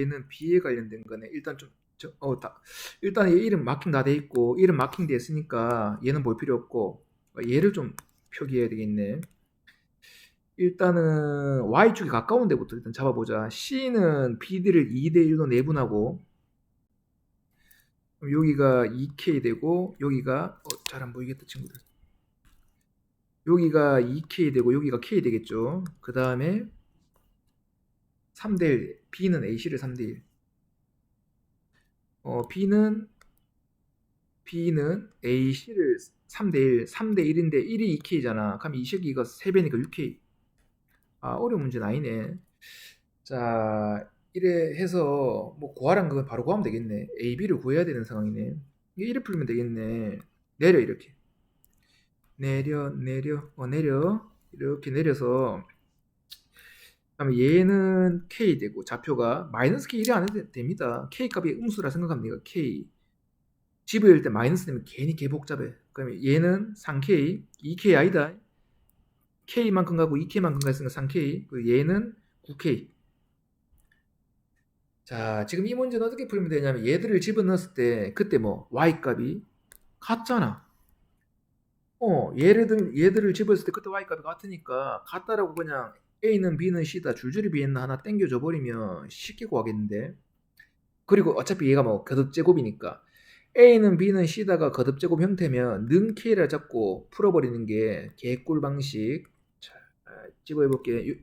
얘는 B에 관련된 거네. 일단 좀, 저, 어, 다, 일단 얘 이름 마킹 다 돼 있고, 이름 마킹 돼 있으니까 얘는 볼 필요 없고, 얘를 좀 표기해야 되겠네. 일단은 Y축이 가까운 데부터 일단 잡아보자. C는 B들을 2대 1로 내분하고, 여기가 2K 되고, 여기가, 어, 잘 안 보이겠다, 친구들. 여기가 2K 되고, 여기가 K 되겠죠. 그 다음에 3대1 B는 AC를 3대1 어, B는 B는 AC를 3대1 3대1인데 1이 2K잖아. 그럼 이 새끼가 3배니까 6K 아 어려운 문제는 아니네. 자 이래 해서 뭐 구하란 건 바로 구하면 되겠네. A, B를 구해야 되는 상황이네. 이래 풀면 되겠네. 내려 이렇게. 내려 내려. 어 내려. 이렇게 내려서 그다음에 얘는 k 되고 좌표가 마이너스 k 1이 안 해도 됩니다. k 값이 음수라 생각합니다. k 집을 때 마이너스 되면 괜히 개 복잡해. 그러면 얘는 3k, 2k 아니다. k만큼 가고 2k만큼 갔으니까 3k. 그리고 얘는 9k. 자, 지금 이 문제는 어떻게 풀면 되냐면 얘들을 집어넣었을 때 그때 뭐 y 값이 같잖아. 어, 얘를 얘들을 집어넣었을 때 그때 y 값이 같으니까 같다라고 그냥 A는 B는 C다. 줄줄이 B는 하나 땡겨줘 버리면 쉽게 구하겠는데. 그리고 어차피 얘가 뭐 거듭제곱이니까. A는 B는 C다가 거듭제곱 형태면 는 K를 잡고 풀어버리는 게 개꿀 방식. 자 집어해볼게.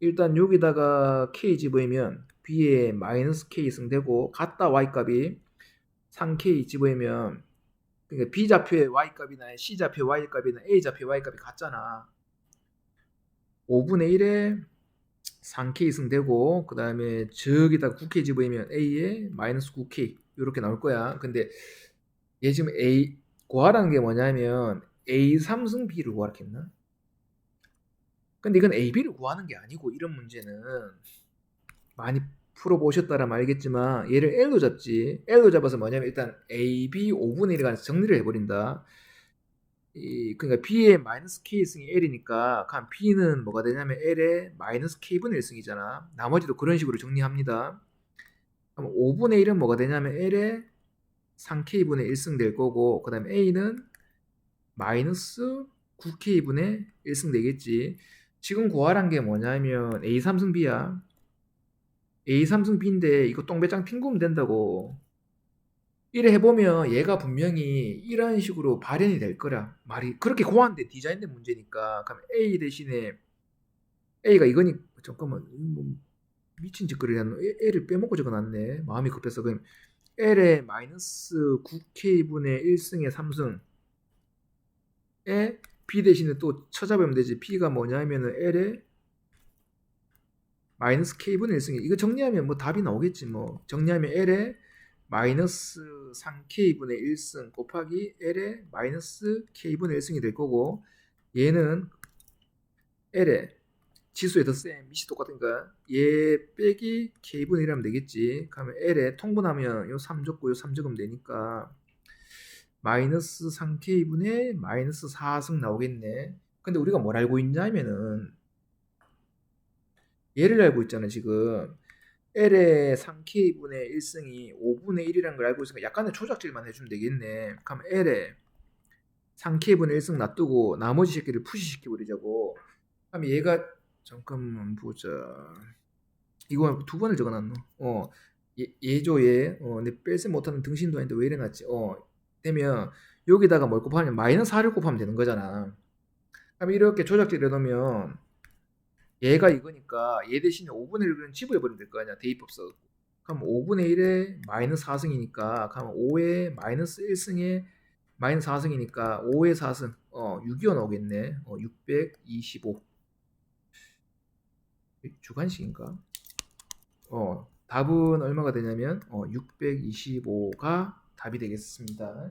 일단 여기다가 K 집어이면 B에 마이너스 K 승되고 같다 Y 값이 3K 집어이면 그러니까 B 좌표의 Y 값이나 C 좌표의 Y 값이나 A 좌표의 Y 값이 같잖아 5분의 1에 3K 승되고 그 다음에 저기다 9K 집어이면 A에 마이너스 9K 이렇게 나올 거야. 근데 얘 지금 A 구하라는 게 뭐냐면 A 3승 B를 구하라 했나? 근데 이건 A, B를 구하는 게 아니고 이런 문제는 많이 풀어보셨다라면 알겠지만 얘를 L로 잡지. L로 잡아서 뭐냐면 일단 A, B 5분의 1에 관해서 정리를 해버린다 이, 그러니까 B의 마이너스 K승이 L이니까 그럼 B는 뭐가 되냐면 L의 마이너스 K분의 1승이잖아. 나머지도 그런 식으로 정리합니다. 그럼 5분의 1은 뭐가 되냐면 L의 3K분의 1승 될 거고 그 다음에 A는 마이너스 9K분의 1승 되겠지. 지금 구하란 게 뭐냐면 A 3승 B야. A 3승 B인데 이거 똥배짱 핑구면 된다고. 이래 해보면 얘가 분명히 이런 식으로 발현이 될 거라 말이 그렇게 고한데 디자인된 문제니까. 그럼 A 대신에 A가 이거니 잠깐만 뭐 미친 짓거리 하는 L을 빼먹고 적어놨네. 마음이 급해서. 그럼 L의 마이너스 9K분의 1승의 3승. 에 B 대신에 또 찾아보면 되지. B가 뭐냐면은 L의 마이너스 K분의 1승이. 이거 정리하면 뭐 답이 나오겠지 뭐. 정리하면 L의 마이너스 3k분의 1승 곱하기 l의 마이너스 k분의 1승이 될 거고 얘는 l의 지수의 덧셈 밑이 똑같으니까 얘 빼기 k분의 1하면 되겠지. 그러면 l에 통분하면 요 3 적고 요 3 적으면 되니까 마이너스 3k분의 마이너스 4승 나오겠네. 근데 우리가 뭘 알고 있냐면은 얘를 알고 있잖아 지금 L의 3K분의 1승이 5분의 1이라는 걸 알고 있으니까 약간의 초작질만 해주면 되겠네. 그럼 L의 3K분의 1승 놔두고 나머지 새끼를 푸시시켜버리자고. 그럼 얘가 잠깐만 보자. 이거 두 번을 적어놨노. 어, 얘, 얘죠 얘. 어, 내 뺄셈 못하는 등신도 아닌데 왜 이래 놨지? 어, 되면 여기다가 뭘 곱하면 마이너스 4를 곱하면 되는 거잖아. 그럼 이렇게 조작질 해놓으면 얘가 이거니까 얘 대신에 5분의 1을 집어해버리면 될 거 아니야 대입법 써 그럼 5분의 1에 마이너스 4승이니까 그럼 5에 마이너스 1승에 마이너스 4승이니까 5에 4승. 어 6이어 나오겠네. 어 625 주간식인가? 어 답은 얼마가 되냐면 어 625가 답이 되겠습니다